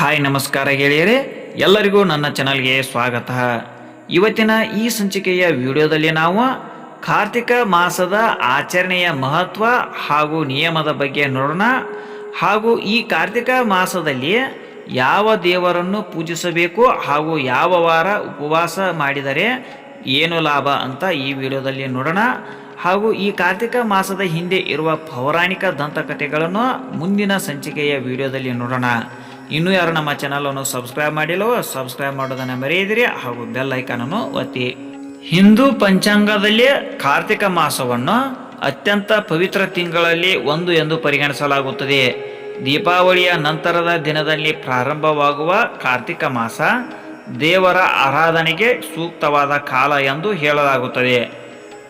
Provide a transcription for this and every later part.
Hi ನಮಸ್ಕಾರ ಗೆಳೆಯರೆ, ಎಲ್ಲರಿಗೂ ನನ್ನ ಚಾನಲ್ಗೆ ಸ್ವಾಗತ. ಇವತ್ತಿನ ಈ ಸಂಚಿಕೆಯ ವಿಡಿಯೋದಲ್ಲಿ ನಾವು ಕಾರ್ತಿಕ ಮಾಸದ ಆಚರಣೆಯ ಮಹತ್ವ ಹಾಗೂ ನಿಯಮದ ಬಗ್ಗೆ ನೋಡೋಣ. ಹಾಗೂ ಈ ಕಾರ್ತಿಕ ಮಾಸದಲ್ಲಿ ಯಾವ ದೇವರನ್ನು ಪೂಜಿಸಬೇಕು ಹಾಗೂ ಯಾವ ವಾರ ಉಪವಾಸ ಮಾಡಿದರೆ ಏನು ಲಾಭ ಅಂತ ಈ ವಿಡಿಯೋದಲ್ಲಿ ನೋಡೋಣ. ಹಾಗೂ ಈ ಕಾರ್ತಿಕ ಮಾಸದ ಹಿಂದೆ ಇರುವ ಪೌರಾಣಿಕ ದಂತಕಥೆಗಳನ್ನು ಮುಂದಿನ ಸಂಚಿಕೆಯ ವಿಡಿಯೋದಲ್ಲಿ ನೋಡೋಣ. ಇನ್ನೂ ಯಾರು ನಮ್ಮ ಚಾನಲನ್ನು ಸಬ್ಸ್ಕ್ರೈಬ್ ಮಾಡಿಲ್ಲವೋ ಸಬ್ಸ್ಕ್ರೈಬ್ ಮಾಡೋದನ್ನು ಮರೆಯದಿರಿ ಹಾಗೂ ಬೆಲ್ ಐಕಾನನ್ನು ಒತ್ತಿ. ಹಿಂದೂ ಪಂಚಾಂಗದಲ್ಲಿ ಕಾರ್ತಿಕ ಮಾಸವನ್ನು ಅತ್ಯಂತ ಪವಿತ್ರ ತಿಂಗಳಲ್ಲಿ ಒಂದು ಎಂದು ಪರಿಗಣಿಸಲಾಗುತ್ತದೆ. ದೀಪಾವಳಿಯ ನಂತರದ ದಿನದಲ್ಲಿ ಪ್ರಾರಂಭವಾಗುವ ಕಾರ್ತಿಕ ಮಾಸ ದೇವರ ಆರಾಧನೆಗೆ ಸೂಕ್ತವಾದ ಕಾಲ ಎಂದು ಹೇಳಲಾಗುತ್ತದೆ.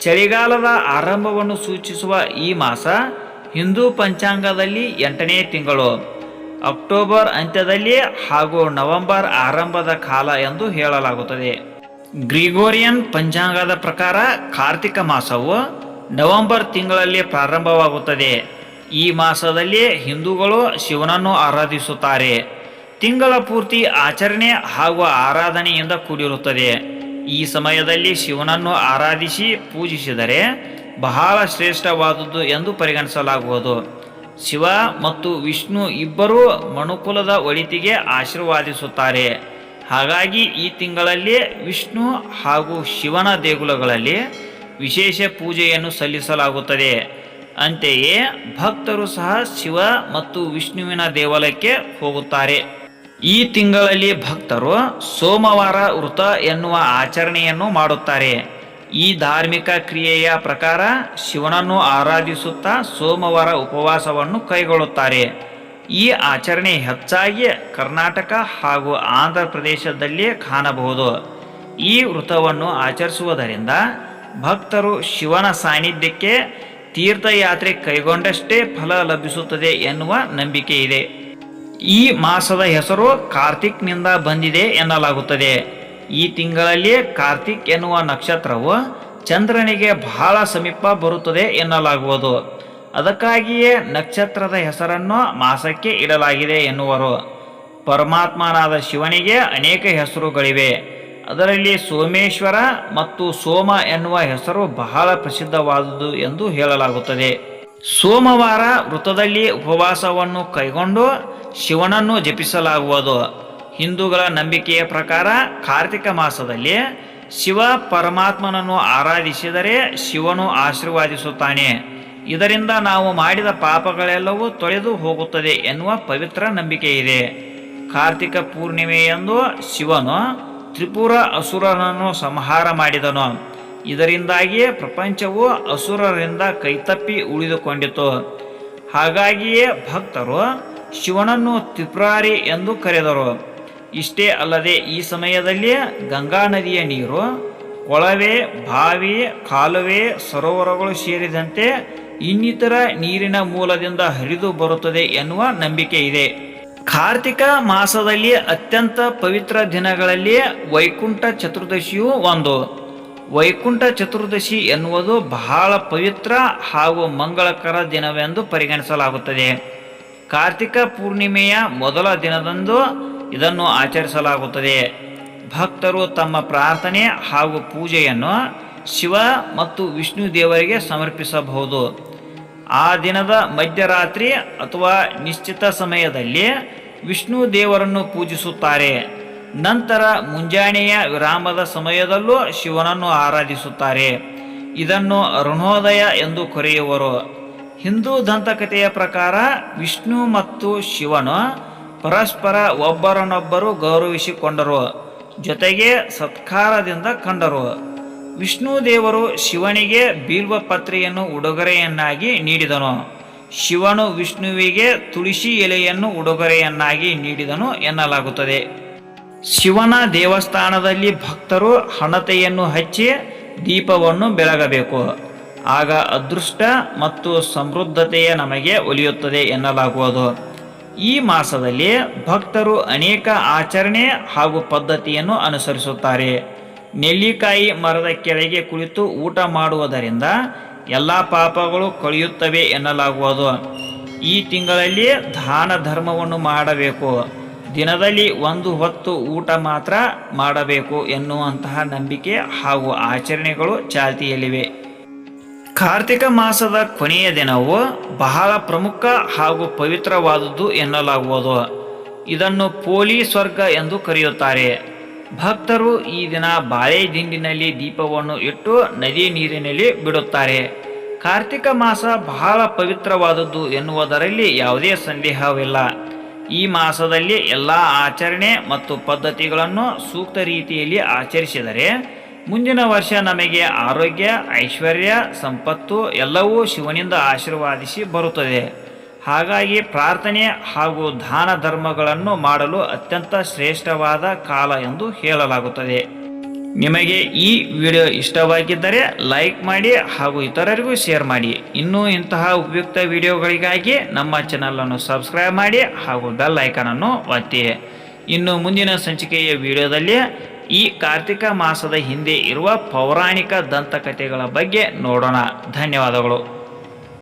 ಚಳಿಗಾಲದ ಆರಂಭವನ್ನು ಸೂಚಿಸುವ ಈ ಮಾಸ ಹಿಂದೂ ಪಂಚಾಂಗದಲ್ಲಿ ಎಂಟನೇ ತಿಂಗಳು. ಅಕ್ಟೋಬರ್ ಅಂತ್ಯದಲ್ಲಿ ಹಾಗೂ ನವೆಂಬರ್ ಆರಂಭದ ಕಾಲ ಎಂದು ಹೇಳಲಾಗುತ್ತದೆ. ಗ್ರಿಗೋರಿಯನ್ ಪಂಚಾಂಗದ ಪ್ರಕಾರ ಕಾರ್ತಿಕ ಮಾಸವು ನವೆಂಬರ್ ತಿಂಗಳಲ್ಲಿ ಪ್ರಾರಂಭವಾಗುತ್ತದೆ. ಈ ಮಾಸದಲ್ಲಿ ಹಿಂದೂಗಳು ಶಿವನನ್ನು ಆರಾಧಿಸುತ್ತಾರೆ. ತಿಂಗಳ ಪೂರ್ತಿ ಆಚರಣೆ ಹಾಗೂ ಆರಾಧನೆಯಿಂದ ಕೂಡಿರುತ್ತದೆ. ಈ ಸಮಯದಲ್ಲಿ ಶಿವನನ್ನು ಆರಾಧಿಸಿ ಪೂಜಿಸಿದರೆ ಬಹಳ ಶ್ರೇಷ್ಠವಾದದ್ದು ಎಂದು ಪರಿಗಣಿಸಲಾಗುವುದು. ಶಿವ ಮತ್ತು ವಿಷ್ಣು ಇಬ್ಬರೂ ಮನುಕುಲದ ಒಳಿತಿಗೆ ಆಶೀರ್ವಾದಿಸುತ್ತಾರೆ. ಹಾಗಾಗಿ ಈ ತಿಂಗಳಲ್ಲಿ ವಿಷ್ಣು ಹಾಗೂ ಶಿವನ ದೇಗುಲಗಳಲ್ಲಿ ವಿಶೇಷ ಪೂಜೆಯನ್ನು ಸಲ್ಲಿಸಲಾಗುತ್ತದೆ. ಅಂತೆಯೇ ಭಕ್ತರು ಸಹ ಶಿವ ಮತ್ತು ವಿಷ್ಣುವಿನ ದೇವಾಲಯಕ್ಕೆ ಹೋಗುತ್ತಾರೆ. ಈ ತಿಂಗಳಲ್ಲಿ ಭಕ್ತರು ಸೋಮವಾರ ವೃತ ಎನ್ನುವ ಆಚರಣೆಯನ್ನು ಮಾಡುತ್ತಾರೆ. ಈ ಧಾರ್ಮಿಕ ಕ್ರಿಯೆಯ ಪ್ರಕಾರ ಶಿವನನ್ನು ಆರಾಧಿಸುತ್ತಾ ಸೋಮವಾರ ಉಪವಾಸವನ್ನು ಕೈಗೊಳ್ಳುತ್ತಾರೆ. ಈ ಆಚರಣೆ ಹೆಚ್ಚಾಗಿ ಕರ್ನಾಟಕ ಹಾಗೂ ಆಂಧ್ರ ಪ್ರದೇಶದಲ್ಲಿಯೇ ಕಾಣಬಹುದು. ಈ ವೃತವನ್ನು ಆಚರಿಸುವುದರಿಂದ ಭಕ್ತರು ಶಿವನ ಸಾನ್ನಿಧ್ಯಕ್ಕೆ ತೀರ್ಥಯಾತ್ರೆ ಕೈಗೊಂಡಷ್ಟೇ ಫಲ ಲಭಿಸುತ್ತದೆ ಎನ್ನುವ ನಂಬಿಕೆ ಇದೆ ಈ ಮಾಸದ ಹೆಸರು ಕಾರ್ತಿಕ್ನಿಂದ ಬಂದಿದೆ ಎನ್ನಲಾಗುತ್ತದೆ. ಈ ತಿಂಗಳಲ್ಲಿ ಕಾರ್ತಿಕ್ ಎನ್ನುವ ನಕ್ಷತ್ರವು ಚಂದ್ರನಿಗೆ ಬಹಳ ಸಮೀಪ ಬರುತ್ತದೆ ಎನ್ನಲಾಗುವುದು. ಅದಕ್ಕಾಗಿಯೇ ನಕ್ಷತ್ರದ ಹೆಸರನ್ನು ಮಾಸಕ್ಕೆ ಇಡಲಾಗಿದೆ ಎನ್ನುವರು. ಪರಮಾತ್ಮನಾದ ಶಿವನಿಗೆ ಅನೇಕ ಹೆಸರುಗಳಿವೆ. ಅದರಲ್ಲಿ ಸೋಮೇಶ್ವರ ಮತ್ತು ಸೋಮ ಎನ್ನುವ ಹೆಸರು ಬಹಳ ಪ್ರಸಿದ್ಧವಾದುದು ಎಂದು ಹೇಳಲಾಗುತ್ತದೆ. ಸೋಮವಾರ ವೃತದಲ್ಲಿ ಉಪವಾಸವನ್ನು ಕೈಗೊಂಡು ಶಿವನನ್ನು ಜಪಿಸಲಾಗುವುದು. ಹಿಂದೂಗಳ ನಂಬಿಕೆಯ ಪ್ರಕಾರ ಕಾರ್ತಿಕ ಮಾಸದಲ್ಲಿ ಶಿವ ಪರಮಾತ್ಮನನ್ನು ಆರಾಧಿಸಿದರೆ ಶಿವನು ಆಶೀರ್ವಾದಿಸುತ್ತಾನೆ. ಇದರಿಂದ ನಾವು ಮಾಡಿದ ಪಾಪಗಳೆಲ್ಲವೂ ತೊಳೆದು ಹೋಗುತ್ತದೆ ಎನ್ನುವ ಪವಿತ್ರ ನಂಬಿಕೆ ಇದೆ. ಕಾರ್ತಿಕ ಪೂರ್ಣಿಮೆಯಂದು ಶಿವನು ತ್ರಿಪುರ ಅಸುರನನ್ನು ಸಂಹಾರ ಮಾಡಿದನು. ಇದರಿಂದಾಗಿಯೇ ಪ್ರಪಂಚವು ಅಸುರರಿಂದ ಕೈತಪ್ಪಿ ಉಳಿದುಕೊಂಡಿತು. ಹಾಗಾಗಿಯೇ ಭಕ್ತರು ಶಿವನನ್ನು ತ್ರಿಪುರಾರಿ ಎಂದು ಕರೆದರು. ಇಷ್ಟೇ ಅಲ್ಲದೆ ಈ ಸಮಯದಲ್ಲಿ ಗಂಗಾ ನದಿಯ ನೀರು ಕೊಳವೆ, ಬಾವಿ, ಕಾಲುವೆ, ಸರೋವರಗಳು ಸೇರಿದಂತೆ ಇನ್ನಿತರ ನೀರಿನ ಮೂಲದಿಂದ ಹರಿದು ಬರುತ್ತದೆ ಎನ್ನುವ ನಂಬಿಕೆ ಇದೆ. ಕಾರ್ತಿಕ ಮಾಸದಲ್ಲಿ ಅತ್ಯಂತ ಪವಿತ್ರ ದಿನಗಳಲ್ಲಿ ವೈಕುಂಠ ಚತುರ್ದಶಿಯು ಒಂದು. ವೈಕುಂಠ ಚತುರ್ದಶಿ ಎನ್ನುವುದು ಬಹಳ ಪವಿತ್ರ ಹಾಗೂ ಮಂಗಳಕರ ದಿನವೆಂದು ಪರಿಗಣಿಸಲಾಗುತ್ತದೆ. ಕಾರ್ತಿಕ ಪೂರ್ಣಿಮೆಯ ಮೊದಲ ದಿನದಂದು ಇದನ್ನು ಆಚರಿಸಲಾಗುತ್ತದೆ. ಭಕ್ತರು ತಮ್ಮ ಪ್ರಾರ್ಥನೆ ಹಾಗೂ ಪೂಜೆಯನ್ನು ಶಿವ ಮತ್ತು ವಿಷ್ಣು ದೇವರಿಗೆ ಸಮರ್ಪಿಸಬಹುದು. ಆ ದಿನದ ಮಧ್ಯರಾತ್ರಿ ಅಥವಾ ನಿಶ್ಚಿತ ಸಮಯದಲ್ಲಿ ವಿಷ್ಣು ದೇವರನ್ನು ಪೂಜಿಸುತ್ತಾರೆ. ನಂತರ ಮುಂಜಾನೆಯ ವಿರಾಮದ ಸಮಯದಲ್ಲೂ ಶಿವನನ್ನು ಆರಾಧಿಸುತ್ತಾರೆ. ಇದನ್ನು ಋಣೋದಯ ಎಂದು ಕರೆಯುವರು. ಹಿಂದೂ ದಂತಕಥೆಯ ಪ್ರಕಾರ ವಿಷ್ಣು ಮತ್ತು ಶಿವನು ಪರಸ್ಪರ ಒಬ್ಬರನ್ನೊಬ್ಬರು ಗೌರವಿಸಿಕೊಂಡರು, ಜೊತೆಗೆ ಸತ್ಕಾರದಿಂದ ಕಂಡರು. ವಿಷ್ಣು ದೇವರು ಶಿವನಿಗೆ ಬೀಲ್ವ ಪತ್ರೆಯನ್ನು ಉಡುಗೊರೆಯನ್ನಾಗಿ ನೀಡಿದನು. ಶಿವನು ವಿಷ್ಣುವಿಗೆ ತುಳಸಿ ಎಲೆಯನ್ನು ಉಡುಗೊರೆಯನ್ನಾಗಿ ನೀಡಿದನು ಎನ್ನಲಾಗುತ್ತದೆ. ಶಿವನ ದೇವಸ್ಥಾನದಲ್ಲಿ ಭಕ್ತರು ಹಣತೆಯನ್ನು ಹಚ್ಚಿ ದೀಪವನ್ನು ಬೆಳಗಬೇಕು. ಆಗ ಅದೃಷ್ಟ ಮತ್ತು ಸಮೃದ್ಧತೆಯ ನಮಗೆ ಒಲಿಯುತ್ತದೆ ಎನ್ನಲಾಗುವುದು. ಈ ಮಾಸದಲ್ಲಿ ಭಕ್ತರು ಅನೇಕ ಆಚರಣೆ ಹಾಗೂ ಪದ್ಧತಿಯನ್ನು ಅನುಸರಿಸುತ್ತಾರೆ. ನೆಲ್ಲಿಕಾಯಿ ಮರದ ಕೆಳಗೆ ಕುಳಿತು ಊಟ ಮಾಡುವುದರಿಂದ ಎಲ್ಲ ಪಾಪಗಳು ಕಳೆಯುತ್ತವೆ ಎನ್ನಲಾಗುವುದು. ಈ ತಿಂಗಳಲ್ಲಿ ದಾನ ಧರ್ಮವನ್ನು ಮಾಡಬೇಕು. ದಿನದಲ್ಲಿ ಒಂದು ಹೊತ್ತು ಊಟ ಮಾತ್ರ ಮಾಡಬೇಕು ಎನ್ನುವಂತಹ ನಂಬಿಕೆ ಹಾಗೂ ಆಚರಣೆಗಳು ಚಾಲ್ತಿಯಲ್ಲಿವೆ. ಕಾರ್ತಿಕ ಮಾಸದ ಕೊನೆಯ ದಿನವು ಬಹಳ ಪ್ರಮುಖ ಹಾಗೂ ಪವಿತ್ರವಾದದ್ದು ಎನ್ನಲಾಗುವುದು. ಇದನ್ನು ಪೋಲಿ ಸ್ವರ್ಗ ಎಂದು ಕರೆಯುತ್ತಾರೆ. ಭಕ್ತರು ಈ ದಿನ ಬಾಳೆ ದಿಂಡಿನಲ್ಲಿ ದೀಪವನ್ನು ಇಟ್ಟು ನದಿ ನೀರಿನಲ್ಲಿ ಬಿಡುತ್ತಾರೆ. ಕಾರ್ತಿಕ ಮಾಸ ಬಹಳ ಪವಿತ್ರವಾದದ್ದು ಎನ್ನುವುದರಲ್ಲಿ ಯಾವುದೇ ಸಂದೇಹವಿಲ್ಲ. ಈ ಮಾಸದಲ್ಲಿ ಎಲ್ಲ ಆಚರಣೆ ಮತ್ತು ಪದ್ಧತಿಗಳನ್ನು ಸೂಕ್ತ ರೀತಿಯಲ್ಲಿ ಆಚರಿಸಿದರೆ ಮುಂದಿನ ವರ್ಷ ನಮಗೆ ಆರೋಗ್ಯ, ಐಶ್ವರ್ಯ, ಸಂಪತ್ತು ಎಲ್ಲವೂ ಶಿವನಿಂದ ಆಶೀರ್ವಾದಿಸಿ ಬರುತ್ತದೆ. ಹಾಗಾಗಿ ಪ್ರಾರ್ಥನೆ ಹಾಗೂ ದಾನ ಧರ್ಮಗಳನ್ನು ಮಾಡಲು ಅತ್ಯಂತ ಶ್ರೇಷ್ಠವಾದ ಕಾಲ ಎಂದು ಹೇಳಲಾಗುತ್ತದೆ. ನಿಮಗೆ ಈ ವಿಡಿಯೋ ಇಷ್ಟವಾಗಿದ್ದರೆ ಲೈಕ್ ಮಾಡಿ ಹಾಗೂ ಇತರರಿಗೂ ಶೇರ್ ಮಾಡಿ. ಇನ್ನೂ ಇಂತಹ ಉಪಯುಕ್ತ ವಿಡಿಯೋಗಳಿಗಾಗಿ ನಮ್ಮ ಚಾನಲನ್ನು ಸಬ್ಸ್ಕ್ರೈಬ್ ಮಾಡಿ ಹಾಗೂ ಬೆಲ್ ಐಕನನ್ನು ಒತ್ತಿ. ಇನ್ನು ಮುಂದಿನ ಸಂಚಿಕೆಯ ವಿಡಿಯೋದಲ್ಲಿ ಈ ಕಾರ್ತಿಕ ಮಾಸದ ಹಿಂದೆ ಇರುವ ಪೌರಾಣಿಕ ದಂತಕಥೆಗಳ ಬಗ್ಗೆ ನೋಡೋಣ. ಧನ್ಯವಾದಗಳು.